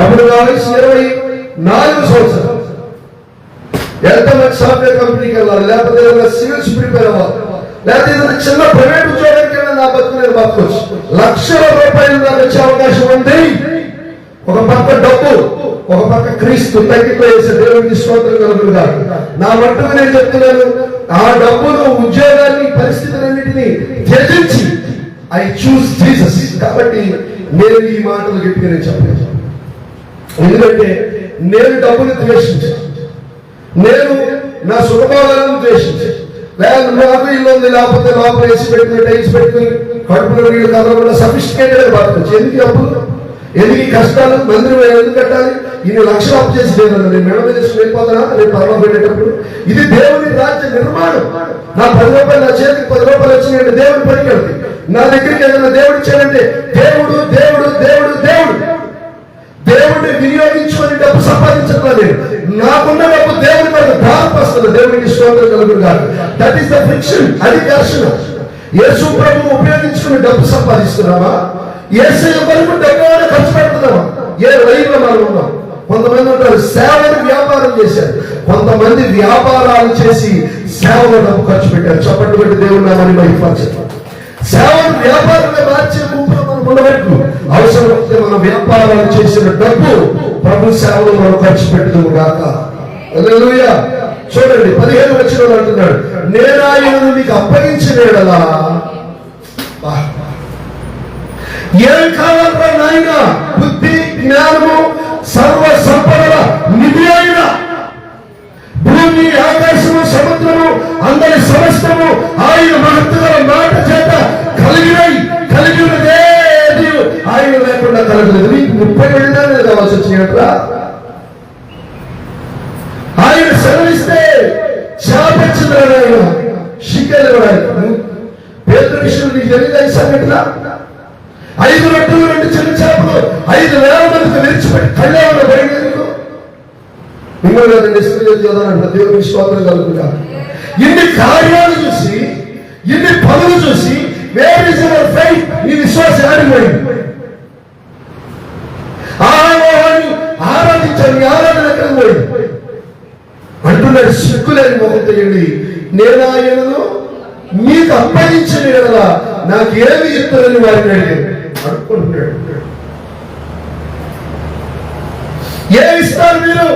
అప్పుడు నా ఇరవై నాలుగు సంవత్సరాలు. ఎంత మంచి సాఫ్ట్వేర్ కంపెనీకి వెళ్ళాలి? లేకపోతే ఏదైనా సివిల్స్ ప్రిపేర్ అవ్వాలి? లేకపోతే ఏదైనా చిన్న ప్రైవేట్ ఉద్యోగానికి నా బతుకు నేను బతకొచ్చు లక్షల రూపాయలు నాకు వచ్చే అవకాశం ఉంది. ఒక పక్క డబ్బు ఒక పక్క క్రీస్తు తగ్గిపోయేసి దేవుడికి స్తోత్రం కలుగుగా నా మట్టుకు నేను చెప్తున్నాను ఆ డబ్బును ఉద్యోగాన్ని పరిస్థితులన్నింటినీ త్యజించి ఐ చూస్ జీసస్ కాబట్టి నేను ఈ మాటలు చెప్పి నేను చెప్పలేదు. ఎందుకంటే నేను డబ్బుని ద్వేషించాను. నేను నా సుఖభావాలను ద్వేషించాను. లేదా నాకు ఇల్లు ఉంది లేకపోతే లోపల వేసి పెట్టుకుని టైల్స్ పెట్టుకుని కడుపులో నీళ్ళు కదలకుండా సఫిస్టికేటెడ్ బతకచ్చు. ఎందుకు ఈ అప్పులు? ఎందుకు కష్టాలు? మందిరం ఎందుకు కట్టాలి? ఇన్ని లక్షలు అప్పు చేసి దేవుడు నేను మెడ మీద వేసుకుని వెళ్ళిపోతానా నేను పర్వం పెట్టేటప్పుడు? ఇది దేవుని రాజ్య నిర్మాణం. నా పది రూపాయలు నా చేతికి పది రూపాయలు వచ్చినాయంటే దేవుడు పనికి నా దగ్గరికి ఏదైనా దేవుడు ఇచ్చాడంటే దేవుడు దేవుడు దేవుడు దేవుడు. దేవుడిని వినియోగించుకొని డబ్బు సంపాదించట్లేదు నాకున్న డబ్బు దేవుడి మీద బాధపస్తుంది దేవుడికి స్తోత్రం కలుగురు కాదు దట్ ఈస్ ద ఫ్రిక్షన్ అది ఘర్షణ యేసు ప్రభు ఉపయోగించుకుని డబ్బు సంపాదిస్తున్నామా ఏసు వరకు డబ్బు ఖర్చు పెడుతున్నామా ఏ రైల్లో మనం ఉన్నాం. కొంతమంది ఉంటారు సేవలు వ్యాపారం చేశారు. కొంతమంది వ్యాపారాలు చేసి సేవలో డబ్బు ఖర్చు పెట్టారు. చప్పట్లు పెట్టి దేవుడు నామని మహిపరచారు సేవలు వ్యాపారం వ్యాపారాలు చేసిన డబ్బు ప్రభు సేవలు మనం ఖర్చు పెట్టుదుము కాక చూడండి పదిహేను లక్షలు వాడు అంటున్నాడు నేనాయను నీకు అప్పగించిన ఏం కావాలరా నాయన? బుద్ధి జ్ఞానము సర్వ సంపద నిధి తెలియదు ఈ సంఘటన ఐదు రొట్టెలు రెండు చిన్న చేపలు ఐదు వేల మందికి విరిచిపెట్టి కళ్యాణంలో బయలుదేరు మిమ్మల్ని రెండు స్త్రీలు చదవాలంట దేవుని స్తోత్రం కలుగుతా ఇన్ని కార్యాలు చూసి ఇన్ని పనులు చూసి వేర్ ఇస్ యువర్ ఫైట్ నీ విశ్వాసం ఆడిపోయింది ఆరాధన ఆరాధించాలి ఆరాధన ఎక్కడ పోయింది? అంటున్నాడు సిక్కులేని మొహం తెలియండి నేను ఆయనను మీకు అప్పగించిన నాకేమి చెప్తారని వారిని అడిగాను అనుకుంటున్నాడు. ఏమిస్తారు మీరు?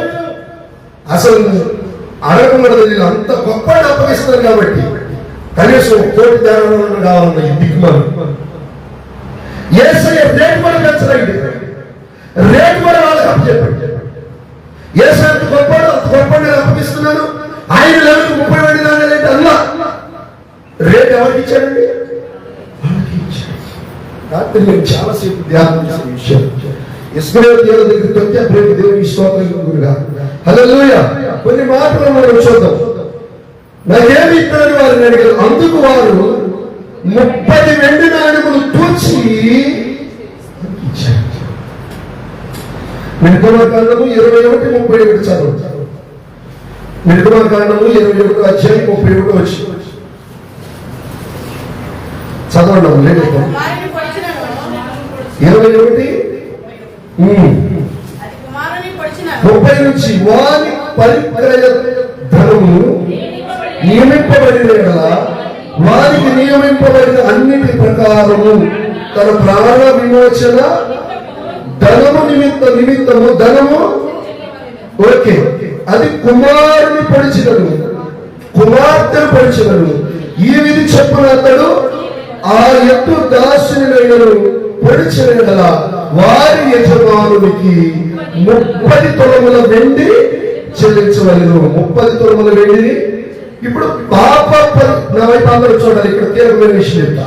అసలు అడగకూడదు వీళ్ళు అంత గొప్ప అప్పగిస్తారు కాబట్టి కనీసం కోటి దేవాలయం కావాలన్న ఈ దిక్కుమాలు. ఏసయ్య రేటు కూడా పెంచలేండి రేటు కూడా వాళ్ళకి అప్పచెప్పండి. ఏసయ్య అంత గొప్పడు అంత గొప్ప నేను అప్పగిస్తున్నాను. ఆయన లెవెల్ ముప్పై మంది నాణ్యాలంటే అల్లా రేట్ ఎవరికి ఇచ్చాడండి? రాత్రి నేను చాలాసేపు ధ్యానం చేసిన విషయం. ఇస్రాయేల్ దేవుని దగ్గరికి వస్తే ప్రేమ దేవుని స్తోత్రం గురుగా హల్లెలూయా. కొన్ని మాటలు మనం చూద్దాం. నాకేమి ఇస్తారని వారిని అడిగారు అందుకు వారు ముప్పది వెండి నాణ్యములు తూచి మిడతమ కాండము ఇరవై ఒకటి ముప్పై ఒకటి చదువు. మిడతమ కాండము ఇరవై ఒకటి అధ్యాయం ముప్పై ఒకటి వచ్చి చదవండి లేదు ఇరవై ఒకటి ముప్పై నుంచి వారి పరిక్రయ ధనము నియమింపబడిన వారికి నియమింపబడిన అన్నిటి ప్రకారము తన ప్రాణ విమోచన ధనము నిమిత్త నిమిత్తము ధనము ఓకే. అది కుమారుని పొడిచినను. కుమార్తెను పొడిచినను. ఈ విధి చెప్పున అతడు ఆ ఎత్తు దాసుని పొడిచిన గల వారి యజమానునికి ముప్పది తొలముల వెండి చెల్లించవలను. ముప్పది తొలముల వెండిని. ఇప్పుడు పాప పరి- నా వైపు అందరూ చూడాలి ఇక్కడ కీలకమైన విషయం చెప్తా.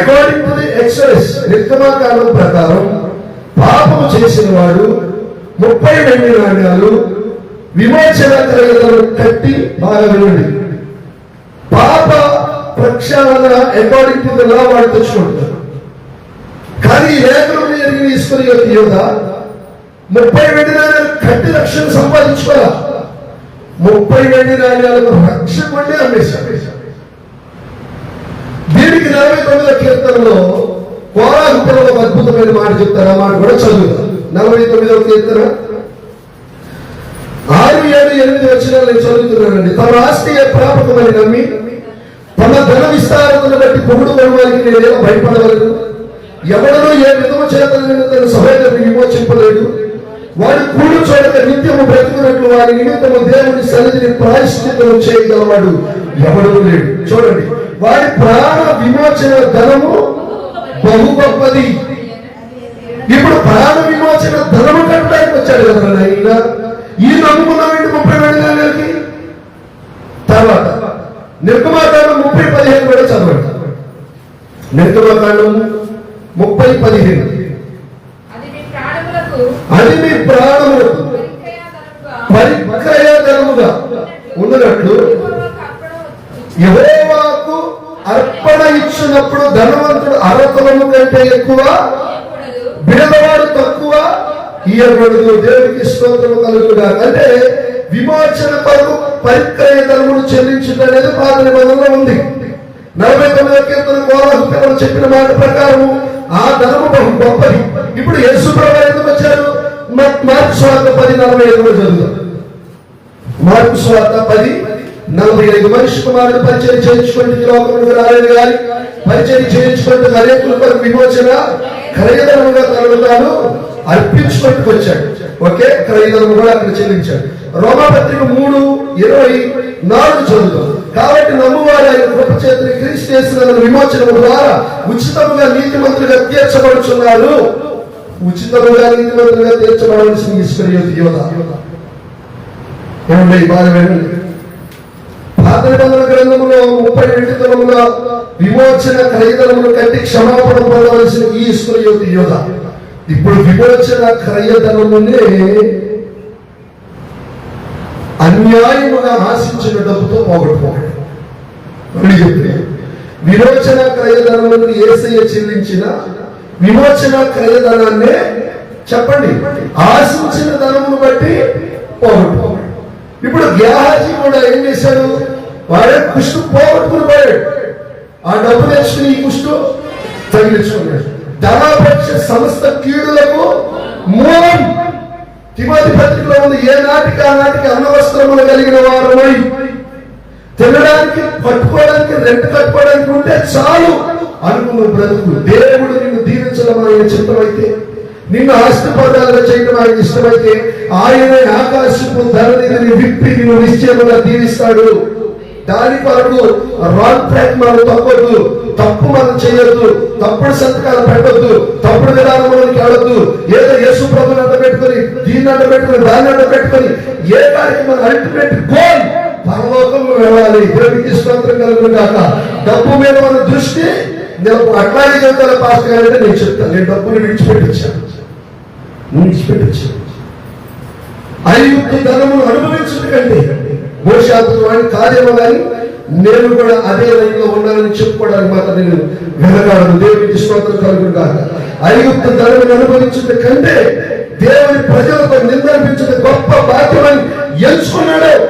అకార్డింగ్ టు ది ఎక్సైస్ నిర్గమాకాండం ప్రకారం పాపము చేసిన వాడు ముప్పై వెండి నాణ్యాలు విమోచన తరగతులను కట్టి బాగా వినండి. పాప ప్రక్షాళన అకార్డింగ్ టు ది లా వాడు తెచ్చుకుంటారు కానీ ఈ లేఖనం జరిగిన ఈశ్వరి యోధ ముప్పై వెండి నాణ్యాలు కట్టి రక్షణ సంపాదించుకోరా? ముప్పై వెండి నాణ్యాలకు రక్షణ వండి అమ్మేశాడు. దీనికి నలభై తొమ్మిదో కీర్తనలో కోరాకు పిల్లలు అద్భుతమైన మాట చెప్తారు. ఆ మాట కూడా చదువుతారు నలభై తొమ్మిదవ కీర్తన. ఆరు ఏడు ఎనిమిది వచ్చిన నేను చదువుతున్నానండి. తమ ఆస్తి ప్రాపకమని నమ్మి తమ ధన విస్తారతను బట్టి పొగుడు వారికి నేను ఎలా భయపడగలను ఎవడనూ ఏ విధము చేత తన సహోదరుని విమోచింపలేడు వాడు కూడు చూడక నిత్యము బ్రతుకున్నట్లు వారి నిమిత్తము దేవుని సన్నిధిని ప్రాయశ్చితం చేయగలవాడు ఎవడు లేడు. చూడండి వారి ప్రాణ విమోచన ధనము బహు గొప్పది ఇప్పుడు ప్రాణ విమోచన ధనము కట్టడానికి వచ్చాడు కదా ఆయన ఈ నమ్ముకున్నామంటే ముప్పై రెండు నెలలకి తర్వాత నిర్గమాకాండం ముప్పై పదిహేను కూడా చదవండి. నిర్గమాకాండం ముప్పై పదిహేను. అది మీ ప్రాణములకు పరిక్రయాధనముగా పరిక్రయధనముగా ఉన్నట్లు యెహోవాకు అర్పణ ఇచ్చినప్పుడు ధనవంతుడు అరకులము కంటే ఎక్కువ. బిడదవాడు తక్కువ. ఇయ్యకూడదు దేవునికి స్తోత్రము కలుగుగా అంటే విమోచన కొరకు పరిక్రయ ధనమును చెల్లించుట అనేది పాత నిబంధనలో ఉంది. నలభై తొమ్మిదో కీర్తన కోలాహుకరణ చెప్పిన మాట ప్రకారం ఆ ధనము బహు గొప్పది. ఇప్పుడు యేసు ప్రభు ఎందుకు వచ్చారు? మ- స్వార్థ పది నలభై ఐదులో జరుగుతుంది మార్పు స్వార్థ పది నలభై ఐదు మనిషి కుమారుడు పరిచయం చేయించుకుంటే లోకములకు రాలేదు కానీ పరిచయం చేయించుకుంటే అనేకుల కొరకు విమోచన క్రయధనముగా తనను తాను అర్పించుకుంటూ వచ్చాడు. ఓకే? క్రయధనము కూడా అక్కడ చెల్లించాడు. రోమాపత్రిక మూడు ఇరవై నాలుగు చదువుతాం కాబట్టి నమ్మువారు ఆయన కృప చేతిని క్రీస్తు చేసిన విమోచన ద్వారా ఉచితముగా నీతిమంతులుగా తీర్చబడుచున్నారు. ఉచితముగా నీతిమంతులుగా తీర్చబడవలసిన ఈశ్వర్యోతి యోధ. ఏమండి బాగా వినండి. పాత నిబంధన గ్రంథంలో ముప్పై రెండు విమోచన క్రయదనములు కట్టి క్షమాపణ పొందవలసిన ఈ యోధ. ఇప్పుడు విమోచన క్రయదనమునే అన్యాయముగా ఆశించిన డబ్బుతో పోగొట్టుకోండి చెప్తే విమోచన క్రయధనములను ఏసయ్య చెల్లించిన విమోచన క్రయధనాన్నే చెప్పండి. ఆశించిన ధనమును బట్టి పోగొట్టుకోవాలి ఇప్పుడు గ్యాహాజీ కూడా ఏం చేశాడు? వాడే కుష్టు పోగొట్టుకుని పోయాడు. ఆ డబ్బు తెచ్చుకుని ఈ కుష్టు తగిలించుకున్నాడు. ధనాపక్ష సంస్థ కీడులకు మూలం తిమోతి పత్రికలో ఉంది ఏ నాటికి ఆ నాటికి అన్నవస్త్రములు కలిగిన వారమై తినడానికి పట్టుకోవడానికి రెంట్ కట్టుకోవడానికి ఉంటే చాలు. అనుకున్న బ్రతుకు. దేవుడు నిన్ను దీవించడం ఆయన చిత్తమైతే నిన్ను ఆస్తిపదాలుగా చేయడం ఆయన ఇష్టమైతే ఆయనే ఆకాశపు ధరని విప్పి నిన్ను నిశ్చయముగా దీవిస్తాడు. దాని కొరకు రాంగ్ ట్రాక్ మనం తప్పొద్దు. తప్పు మనం చేయొద్దు. తప్పుడు సంతకాలు పెట్టొద్దు. తప్పుడు విధానంలోకి వెళ్ళొద్దు ఏదో యేసు ప్రభుని అడ్డ పెట్టుకొని దీన్ని అడ్డ పెట్టుకొని దాన్ని అడ్డ పెట్టుకొని ఏ దానికి కార్యక్రమం అల్టిమేట్ గోల్ పరలోకంలో వెళ్ళాలి. దేవుడికి స్వంతం కలుగును కాక డబ్బు మీద మన దృష్టి నేను అట్లాగే చెప్తాను పాస్టర్ గారు అంటే నేను చెప్తాను. నేను డబ్బుని విడిచిపెట్టించాను విడిచిపెట్టించాను ఐదు ధనమును అనుభవించడం కంటే మోషాతు వాడి కార్యము కానీ నేను కూడా అదే లైన్లో ఉన్నానని చెప్పుకోవడానికి మాత్రం నేను వెనకాడను. దేవునికి స్తోత్రం కలుగును కాక ఐగుప్తు ధనమును అనుభవించడం కంటే దేవుని ప్రజలతో నిందర్పించడం గొప్ప బాధ్యమని ఎంచుకున్నాడు.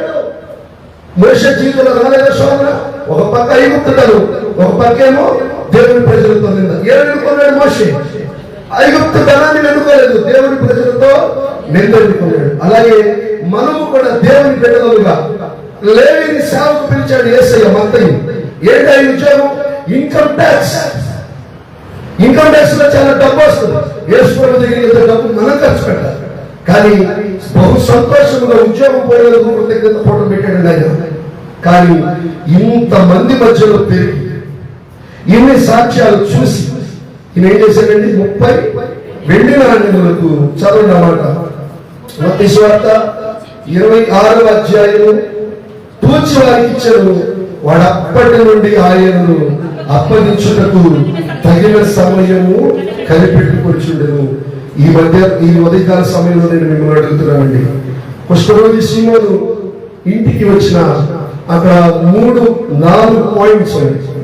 మనిషి జీవితంలో రాలేదా సోదర? ఒక పక్క ఐగుప్తుడను ఒక పక్క ఏమో దేవుని ప్రజలతో నింద. ఏమనుకున్నాడు మనిషి మోషే? ఐగుప్తు ధనాన్ని ఎన్నుకోలేదు దేవుని ప్రజలతో నిందెన్నుకున్నాడు అలాగే మనము కూడా దేవుని బిడ్డలుగా లేవిని సేవకు పిలిచాడు ఏసయ్య మత్తయి ఏంటి ఉద్యోగం? ఇన్కమ్ ట్యాక్స్ ఇన్కమ్ ట్యాక్స్లో చాలా డబ్బు వస్తుంది. యేసుప్రభు దగ్గర డబ్బు మనం ఖర్చు పెట్టాలి. కానీ బహు సంతోషంగా ఉద్యోగం పోయేందుకు కృతజ్ఞత ఫోటో పెట్టాడు ఆయన. కానీ ఇంత మంది మధ్యలో పెరిగి ఇన్ని సాక్ష్యాలు చూసి ఈయన ఏం చేశాడండి? ముప్పై వెండి నాణ్యములకు చదవండి అన్నమాట మత్తయి ఇరవై ఆరవ అధ్యాయము తూచి వారికి ఇచ్చారు వాడు అప్పటి నుండి ఆయనను అప్పగించుటకు తగిన సమయము కనిపెట్టుకొచ్చుండను. ఈ మధ్య ఈ ఉదయకాల సమయంలో నేను మిమ్మల్ని అడుగుతున్నానండి. కుష్ఠరోగి శ్రీమోను ఇంటికి వచ్చిన అక్కడ మూడు నాలుగు పాయింట్స్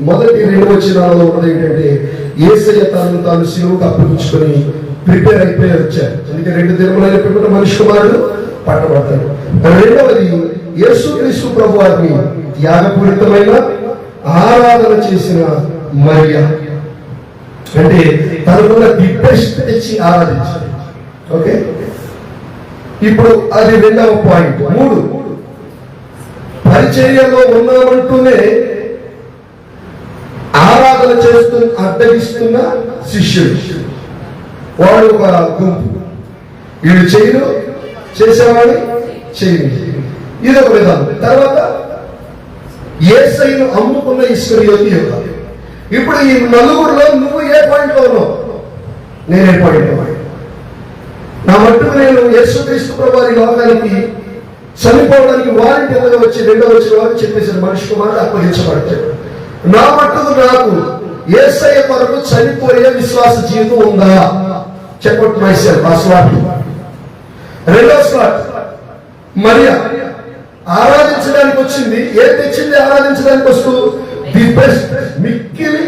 మొదటి రెండు వచ్చినాలలో ఉన్నది ఏంటంటే ఏసయ్య తాను తాను శివుకు అప్పగించుకొని ప్రిపేర్ అయిపోయి వచ్చారు. అందుకే రెండు దినములైన పిల్లలు మనిషి కుమారుడు పట్టబడతాడు. రెండవది యేసుక్రీస్తు ప్రభు వారిని త్యాగపూరితమైన ఆరాధన చేసిన మరియ. అంటే తనకున్న ది బెస్ట్ తెచ్చి ఆరాధించారు ఓకే? ఇప్పుడు అది రెండవ పాయింట్. మూడు. పరిచర్యలో ఉన్నామంటూనే ఆరాధన చేస్తున్న అడ్డగిస్తున్న శిష్యుడు. వాడు ఒక గుంపు. వీడు చేయరు చేసేవాడు చేయరు ఇది ఒక విధానం. తర్వాత ఏసైను అమ్ముకున్న ఇస్కరియోతి యొక్క ఇప్పుడు ఈ నలుగురులో నువ్వు ఏ పాయింట్లో ఉన్నావు? నేను ఏ పాయింట్లో నా మట్టుకు నేను యేసుక్రీస్తు ప్రభు వారి లోకానికి చనిపోవడానికి వారి మీద వచ్చి రెండో వచ్చిన వారు చెప్పేసిన మనిషి కుమారుడు అప్పగించబడతాడు. నా మట్టుకు నాకు ఏసయ్య కొరకు చనిపోయే విశ్వాస జీవితం ఉందా? చెప్పట్ మై సెల్ఫ్ ఆ స్లాట్ రెండో స్లాట్ మరియా. వచ్చింది? ఏం తెచ్చింది? ఆరాధించడానికి వస్తూ ది బెస్ట్ మిక్కిలి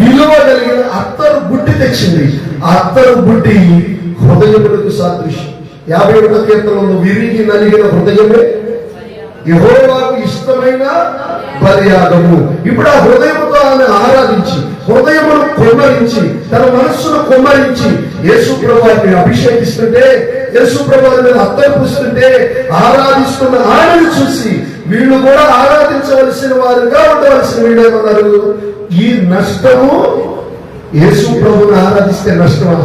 విలువ కలిగిన అత్తరు బుట్టి తెచ్చింది. ఆ అత్తరు బుట్టి హృదయములకు సాదృశ్యం. యాభై ఒకటో కీర్తనలో విరిగి నలిగిన హృదయమే యహోవాకు ఇష్టమైన బలియాగము. ఇప్పుడు ఆ హృదయముతో ఆమె ఆరాధించి హృదయమును కుమ్మరించి తన మనస్సును కుమ్మరించి యేసు ప్రభువారిని అభిషేకిస్తుంటే యేసు ప్రభువారి మీద అత్తరు పూస్తుంటే ఆరాధిస్తున్న ఆమెను చూసి వీళ్ళు కూడా ఆరాధించవలసిన వారుగా ఉండవలసిన వీళ్ళే ఉన్నారు ఈ నష్టము యేసు ప్రభుని ఆరాధిస్తే నష్టమా?